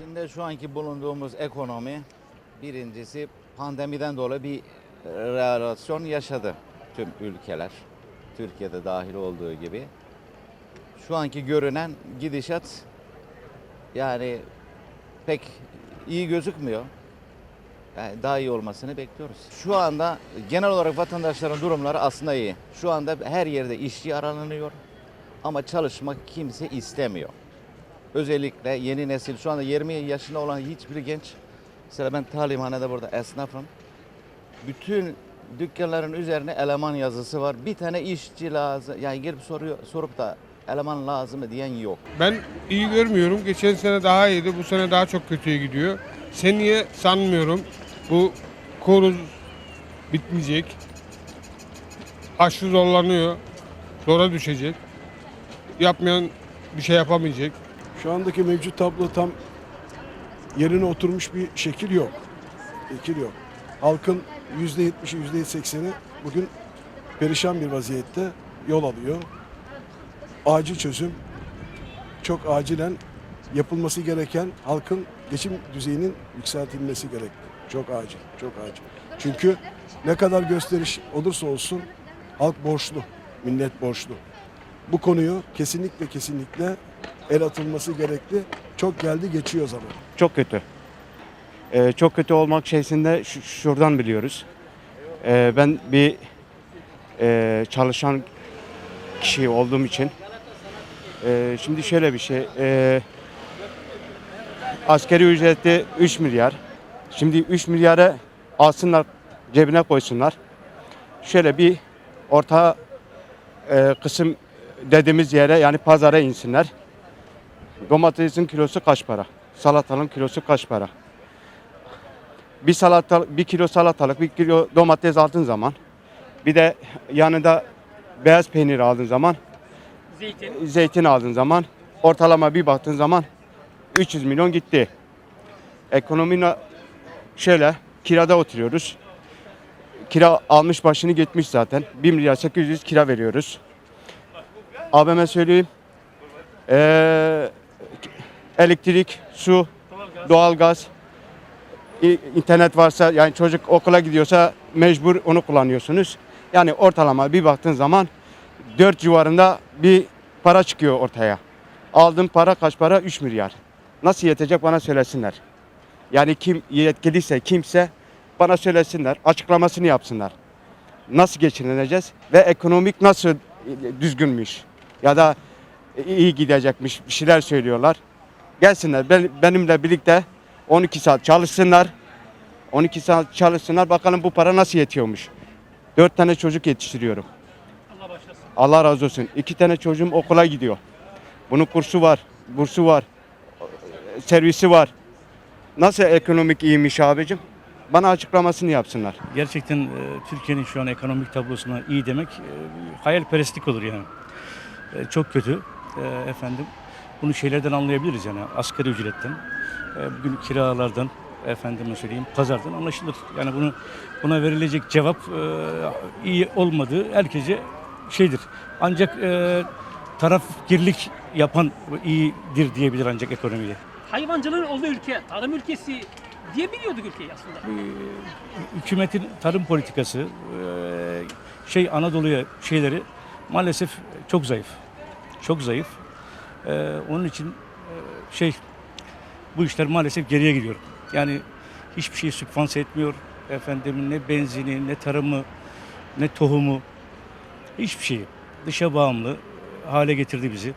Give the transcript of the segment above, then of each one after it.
Şimdi şu anki bulunduğumuz ekonomi birincisi pandemiden dolayı bir realasyon yaşadı tüm ülkeler. Türkiye'de dahil olduğu gibi. Şu anki görünen gidişat yani pek iyi gözükmüyor. Yani daha iyi olmasını bekliyoruz. Şu anda genel olarak vatandaşların durumları aslında iyi. Şu anda her yerde işçi aranıyor ama çalışmak kimse istemiyor. Özellikle yeni nesil şu anda 20 yaşında olan hiçbir genç mesela ben talimhanede burada esnafım. Bütün dükkanların üzerine eleman yazısı var. Bir tane işçi lazım. Yani girip soruyor, sorup da eleman lazım mı diyen yok. Ben iyi görmüyorum. Geçen sene daha iyiydi. Bu sene daha çok kötüye gidiyor. Seneye sanmıyorum. Bu koruz bitmeyecek. Aşırı zorlanıyor. Zora düşecek. Yapmayan bir şey yapamayacak. Şu andaki mevcut tablo tam yerine oturmuş bir şekil yok. Şekil yok. Halkın %70'i %80'i bugün perişan bir vaziyette yol alıyor. Acil çözüm çok acilen yapılması gereken halkın geçim düzeyinin yükseltilmesi gerek. Çok acil, çok acil. Çünkü ne kadar gösteriş olursa olsun halk borçlu, millet borçlu. Bu konuyu kesinlikle kesinlikle el atılması gerekli. Çok geldi geçiyor zaman. Çok kötü. Ee, çok kötü olmak şeysinde şu- şuradan biliyoruz. Ee, ben bir e, çalışan kişi olduğum için e, şimdi şöyle bir şey. E, askeri ücreti 3 milyar. Şimdi 3 milyarı alsınlar cebine koysunlar. Şöyle bir orta e, kısım dediğimiz yere yani pazara insinler. Domatesin kilosu kaç para? Salatanın kilosu kaç para? Bir salata, bir kilo salatalık, bir kilo domates aldığın zaman, bir de yanında beyaz peynir aldığın zaman, Zeytin. zeytin aldığın zaman, ortalama bir baktığın zaman 300 milyon gitti. Ekonomi şöyle, kirada oturuyoruz. Kira almış başını gitmiş zaten. 1 milyar 800 kira veriyoruz. Abime söyleyeyim. Ee, elektrik, su, doğalgaz, internet varsa yani çocuk okula gidiyorsa mecbur onu kullanıyorsunuz. Yani ortalama bir baktığın zaman 4 civarında bir para çıkıyor ortaya. Aldığım para kaç para? 3 milyar. Nasıl yetecek bana söylesinler. Yani kim yetkiliyse kimse bana söylesinler, açıklamasını yapsınlar. Nasıl geçineceğiz ve ekonomik nasıl düzgünmüş ya da iyi gidecekmiş bir şeyler söylüyorlar. Gelsinler ben, benimle birlikte 12 saat çalışsınlar. 12 saat çalışsınlar bakalım bu para nasıl yetiyormuş. 4 tane çocuk yetiştiriyorum. Allah razı olsun. 2 tane çocuğum okula gidiyor. Bunun kursu var, bursu var, servisi var. Nasıl ekonomik iyiymiş abicim? Bana açıklamasını yapsınlar. Gerçekten e, Türkiye'nin şu an ekonomik tablosuna iyi demek e, hayalperestlik olur yani. E, çok kötü efendim. Bunu şeylerden anlayabiliriz yani asgari ücretten, e, bugün kiralardan, efendime söyleyeyim pazardan anlaşılır. Yani bunu buna verilecek cevap e, iyi olmadığı herkese şeydir. Ancak e, tarafgirlik yapan iyidir diyebilir ancak ekonomiye. hayvancılığın olduğu ülke, tarım ülkesi diye biliyorduk ülkeyi aslında. hükümetin tarım politikası şey Anadolu'ya şeyleri maalesef çok zayıf. Çok zayıf. Eee, onun için eee, şey bu işler maalesef geriye gidiyor. Yani hiçbir şeyi sübvanse etmiyor. Efendim ne benzini, ne tarımı, ne tohumu hiçbir şeyi dışa bağımlı hale getirdi bizi.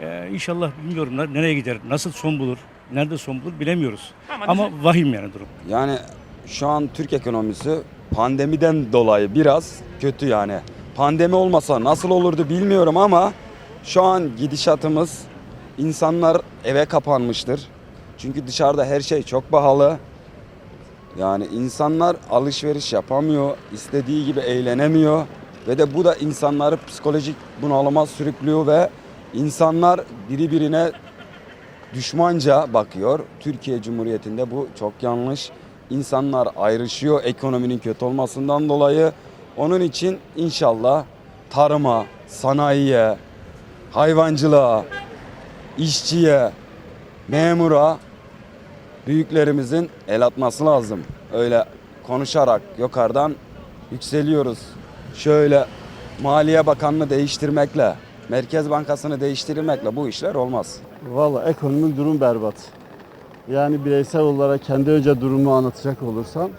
Eee inşallah bilmiyorumlar nereye gider, nasıl son bulur, nerede son bulur bilemiyoruz. Ama Ama vahim yani durum. Yani şu an Türk ekonomisi pandemiden dolayı biraz kötü yani. Pandemi olmasa nasıl olurdu bilmiyorum ama şu an gidişatımız insanlar eve kapanmıştır. Çünkü dışarıda her şey çok pahalı. Yani insanlar alışveriş yapamıyor, istediği gibi eğlenemiyor ve de bu da insanları psikolojik bunalıma sürüklüyor ve insanlar biri birine düşmanca bakıyor. Türkiye Cumhuriyeti'nde bu çok yanlış. İnsanlar ayrışıyor ekonominin kötü olmasından dolayı. Onun için inşallah tarıma, sanayiye, hayvancılığa, işçiye, memura büyüklerimizin el atması lazım. Öyle konuşarak yukarıdan yükseliyoruz. Şöyle Maliye Bakanlığı değiştirmekle, Merkez Bankası'nı değiştirmekle bu işler olmaz. Valla ekonomik durum berbat. Yani bireysel olarak kendi önce durumu anlatacak olursam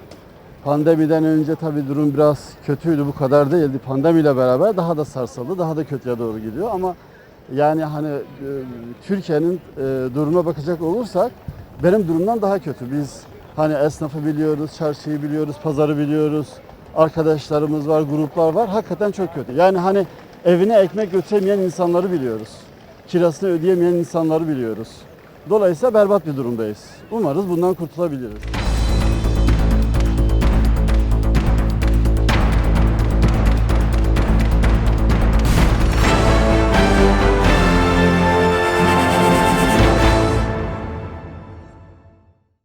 pandemiden önce tabii durum biraz kötüydü bu kadar değildi. Pandemiyle beraber daha da sarsıldı, daha da kötüye doğru gidiyor ama yani hani e, Türkiye'nin e, durumuna bakacak olursak benim durumdan daha kötü. Biz hani esnafı biliyoruz, çarşıyı biliyoruz, pazarı biliyoruz. Arkadaşlarımız var, gruplar var. Hakikaten çok kötü. Yani hani evine ekmek götüremeyen insanları biliyoruz kirasını ödeyemeyen insanları biliyoruz. Dolayısıyla berbat bir durumdayız. Umarız bundan kurtulabiliriz.